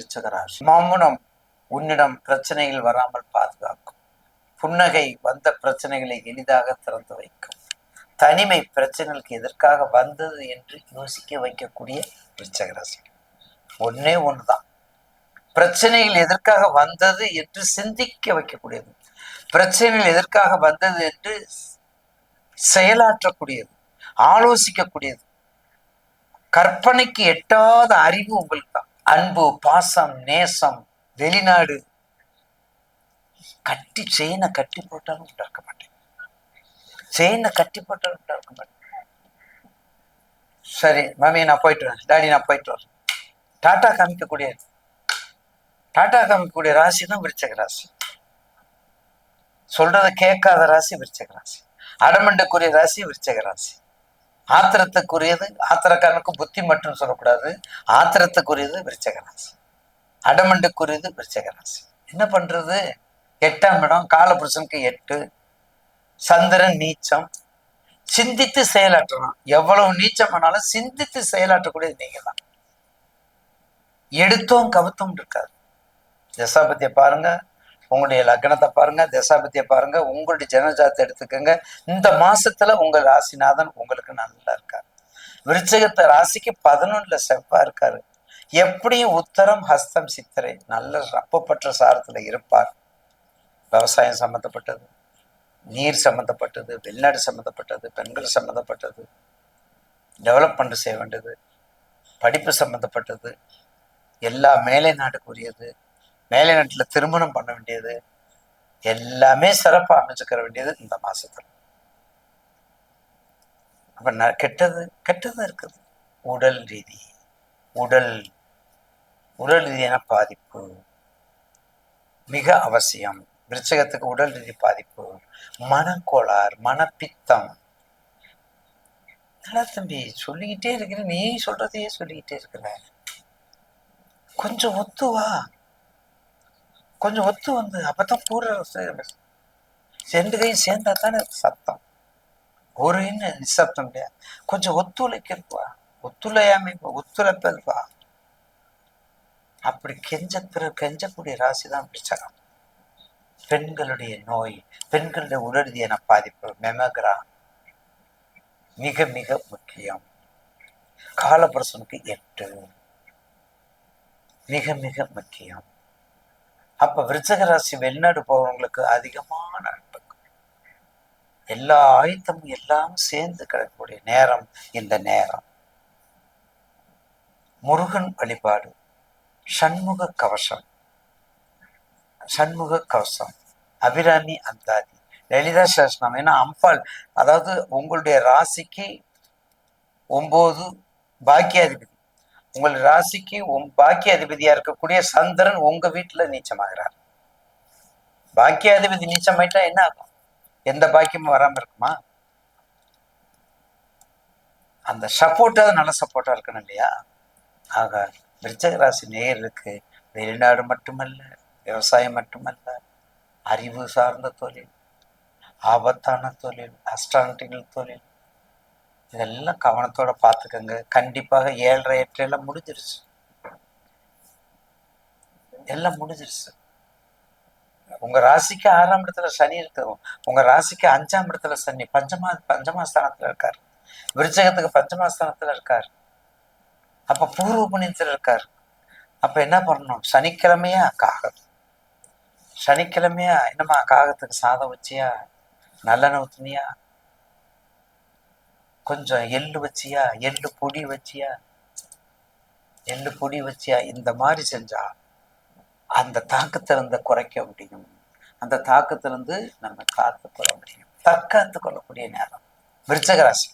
விருச்சக ராசி மௌனம் உன்னிடம் பிரச்சனைகள் வராமல் பாதுகாக்கும். புன்னகை வந்த பிரச்சனைகளை எளிதாக திறந்து வைக்கும். தனிமை பிரச்சனைகளுக்கு எதற்காக வந்தது என்று யோசிக்க வைக்கக்கூடிய விருச்சக ராசி ஒன்னே ஒண்ணுதான். பிரச்சனைகள் எதற்காக வந்தது என்று சிந்திக்க வைக்கக்கூடியது. பிரச்சனைகள் எதற்காக வந்தது என்று செயலாற்றக்கூடியது. ஆலோசிக்கக்கூடியது. கற்பனைக்கு எட்டாத அறிவு உங்களுக்கு தான் அன்பு பாசம் நேசம் வெளிநாடு. கட்டி செயினை கட்டி போட்டாலும் உண்டாக்க இருக்க மாட்டேன். செயினை கட்டி போட்டாலும் உண்டாக்க இருக்க மாட்டேன். சரி மம்மி நான் போயிட்டு வரேன். டாடி நான் போயிட்டு வரேன். டாட்டா காமிக்கக்கூடிய டாட்டா காமிக்கக்கூடிய ராசி தான் விருச்சக ராசி. சொல்றத கேட்காத ராசி விருச்சக ராசி. அடமண்டக்கூடிய ராசி விருச்சக ராசி. ஆத்திரத்துக்குரியது ஆத்திரக்காரனுக்கு புத்தி மட்டும் சொல்லக்கூடாது. ஆத்திரத்துக்குரியது விருச்சகராசி. அடமண்டுக்குரியது விருச்சகராசி. என்ன பண்றது? எட்டாம் இடம் காலபுருஷனுக்கு எட்டு. சந்திரன் நீச்சம். சிந்தித்து செயலாற்றலாம் எவ்வளவு நீச்சம் ஆனாலும் சிந்தித்து செயலாற்றக்கூடியது நீங்க தான் எடுத்தோம் கவுத்தும் இருக்காது. தசாபத்தியை பாருங்க. உங்களுடைய லக்னத்தை பாருங்க தசாபத்தியை பாருங்க உங்களுடைய ஜனஜாத்தை எடுத்துக்கோங்க. இந்த மாசத்துல உங்க ராசிநாதன் உங்களுக்கு நல்லா இருக்காரு. விருச்சகத்தை ராசிக்கு பதினொன்னுல செவ்வா இருக்காரு. எப்படியும் உத்தரம் ஹஸ்தம் சித்திரை நல்ல ரப்பப்பற்ற சாரத்துல இருப்பார். விவசாயம் சம்மந்தப்பட்டது நீர் சம்மந்தப்பட்டது வெளிநாடு சம்மந்தப்பட்டது பெண்கள் சம்மந்தப்பட்டது டெவலப்மெண்ட் செய்ய வேண்டியது படிப்பு சம்மந்தப்பட்டது எல்லா மேலை நாட்டுக்குரியது மேலை நாட்டில் திருமணம் பண்ண வேண்டியது எல்லாமே சிறப்பாக அமைச்சுக்கிற வேண்டியது இந்த மாசத்துல. அப்ப ந கெட்டது கெட்டது இருக்குது. உடல் ரீதி உடல் உடல் ரீதியான பாதிப்பு மிக அவசியம். விருச்சகத்துக்கு உடல் ரீதி பாதிப்பு மனக்கோளார் மனப்பித்தம். நல்லா தம்பி சொல்லிக்கிட்டே இருக்கிற நீ சொல்றதையே சொல்லிக்கிட்டே இருக்கிற. கொஞ்சம் ஒத்துவா கொஞ்சம் ஒத்து வந்து அப்பதான் கூட ரெண்டு கையும் சேர்ந்தா தானே சத்தம். ஒரு இன்னும் நிசப்தம் இல்லையா கொஞ்சம் ஒத்துழைக்கிறப்பா ஒத்துழையாமைப்பா ஒத்துழைப்பதுப்பா அப்படி கெஞ்ச கெஞ்சக்கூடிய ராசி தான் பிடிச்சகம் பெண்களுடைய நோய் பெண்களுடைய உடல்ரீதியான பாதிப்பு மெமக்ரா. மிக மிக முக்கியம். காலபுரசனுக்கு எட்டு. மிக மிக முக்கியம். அப்ப விருச்சக ராசி வெளிநாடு போறவங்களுக்கு அதிகமான அன்பு எல்லா ஆயுத்தமும் எல்லாம் சேர்ந்து கிடக்கக்கூடிய நேரம் இந்த நேரம். முருகன் வழிபாடு சண்முக கவசம் சண்முக கவசம் அபிராமி அந்தாதி லலிதா சாஸ்திரம் ஏன்னா அம்பாள் அதாவது உங்களுடைய ராசிக்கு ஒன்பது பாக்கியாதிபதி. உங்கள் ராசிக்கு பாக்கிய அதிபதியா இருக்கக்கூடிய சந்திரன் உங்க வீட்டுல நீச்சமாகிறார். பாக்கியாதிபதி நீச்சமாயிட்டா என்ன ஆகும்? எந்த பாக்கியமும் வராம இருக்குமா? அந்த சப்போர்ட்டாவது நல்ல சப்போர்ட்டா இருக்கணும் இல்லையா? ஆக விருச்சக ராசி நேயர்களுக்கு வெளிநாடு மட்டுமல்ல விவசாயம் மட்டுமல்ல அறிவு சார்ந்த தொழில் ஆபத்தான தொழில் அஸ்ட்ரானட்டிகள் தொழில் இதெல்லாம் கவனத்தோட பார்த்துக்கோங்க கண்டிப்பாக ஏழரை எட்டு எல்லாம் முடிஞ்சிருச்சு. எல்லாம் முடிஞ்சிருச்சு. உங்க ராசிக்கு ஆறாம் இடத்துல சனி இருக்கு. உங்க ராசிக்கு அஞ்சாம் இடத்துல சனி. பஞ்சமா பஞ்சமாஸ்தானத்துல இருக்காரு. விருச்சகத்துக்கு பஞ்சமாஸ்தானத்துல இருக்காரு. அப்ப பூர்வ புண்ணியத்துல இருக்காரு. அப்ப என்ன பண்ணணும்? சனிக்கிழமையா? காகம். சனிக்கிழமையா? என்னம்மா காகத்துக்கு சாதம் வச்சியா? நல்லெண்ணெய் ஊத்துனியா? கொஞ்சம் எள்ளு வச்சியா எள்ளு பொடி வச்சியா எள்ளு பொடி வச்சியா இந்த மாதிரி செஞ்சா அந்த தாக்கத்திலிருந்து குறைக்க முடியும். அந்த தாக்கத்திலிருந்து நம்ம காத்து கொள்ள முடியும். தற்காத்து கொள்ளக்கூடிய நேரம். விருச்சகராசி